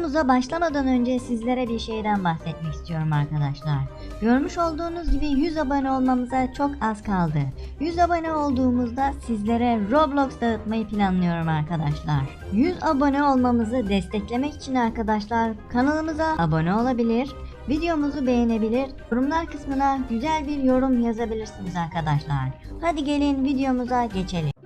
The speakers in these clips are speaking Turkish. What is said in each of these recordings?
Videomuza başlamadan önce sizlere bir şeyden bahsetmek istiyorum arkadaşlar. Görmüş olduğunuz gibi 100 abone olmamıza çok az kaldı. 100 abone olduğumuzda sizlere Roblox dağıtmayı planlıyorum arkadaşlar. 100 abone olmamızı desteklemek için arkadaşlar kanalımıza abone olabilir, videomuzu beğenebilir, yorumlar kısmına güzel bir yorum yazabilirsiniz arkadaşlar. Hadi gelin videomuza geçelim.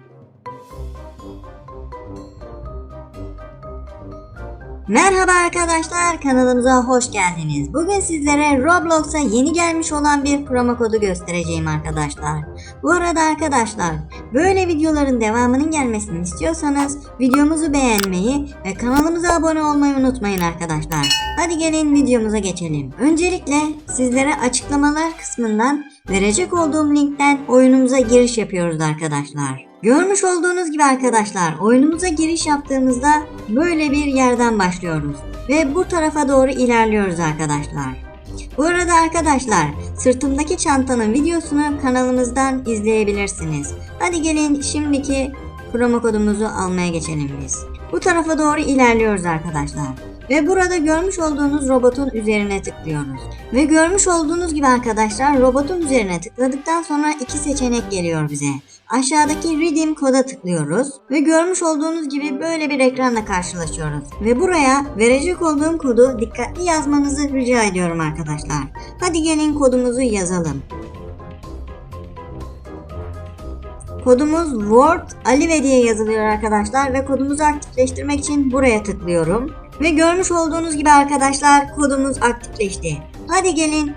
Merhaba arkadaşlar kanalımıza hoş geldiniz. Bugün sizlere Roblox'a yeni gelmiş olan bir promo kodu göstereceğim arkadaşlar. Bu arada arkadaşlar böyle videoların devamının gelmesini istiyorsanız videomuzu beğenmeyi ve kanalımıza abone olmayı unutmayın arkadaşlar. Hadi gelin videomuza geçelim. Öncelikle sizlere açıklamalar kısmından verecek olduğum linkten oyunumuza giriş yapıyoruz arkadaşlar. Görmüş olduğunuz gibi arkadaşlar oyunumuza giriş yaptığımızda böyle bir yerden başlıyoruz ve bu tarafa doğru ilerliyoruz arkadaşlar. Bu arada arkadaşlar sırtımdaki çantanın videosunu kanalımızdan izleyebilirsiniz. Hadi gelin şimdiki promo kodumuzu almaya geçelim biz. Bu tarafa doğru ilerliyoruz arkadaşlar. Ve burada görmüş olduğunuz robotun üzerine tıklıyoruz. Ve görmüş olduğunuz gibi arkadaşlar robotun üzerine tıkladıktan sonra iki seçenek geliyor bize. Aşağıdaki Redeem koda tıklıyoruz ve görmüş olduğunuz gibi böyle bir ekranla karşılaşıyoruz. Ve buraya verecek olduğum kodu dikkatli yazmanızı rica ediyorum arkadaşlar. Hadi gelin kodumuzu yazalım. Kodumuz Word Alive diye yazılıyor arkadaşlar ve kodumuzu aktifleştirmek için buraya tıklıyorum. Ve görmüş olduğunuz gibi arkadaşlar kodumuz aktifleşti. Hadi gelin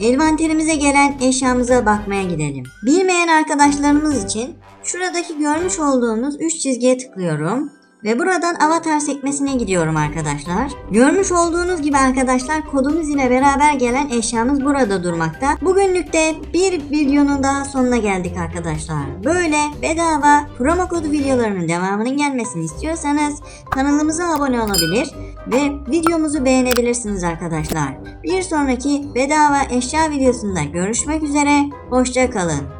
envanterimize gelen eşyamıza bakmaya gidelim. Bilmeyen arkadaşlarımız için şuradaki görmüş olduğunuz 3 çizgiye tıklıyorum. Ve buradan avatar sekmesine gidiyorum arkadaşlar. Görmüş olduğunuz gibi arkadaşlar kodumuz ile beraber gelen eşyamız burada durmakta. Bugünlük de bir videonun daha sonuna geldik arkadaşlar. Böyle bedava promo kodu videolarının devamının gelmesini istiyorsanız kanalımıza abone olabilir ve videomuzu beğenebilirsiniz arkadaşlar. Bir sonraki bedava eşya videosunda görüşmek üzere. Hoşça kalın.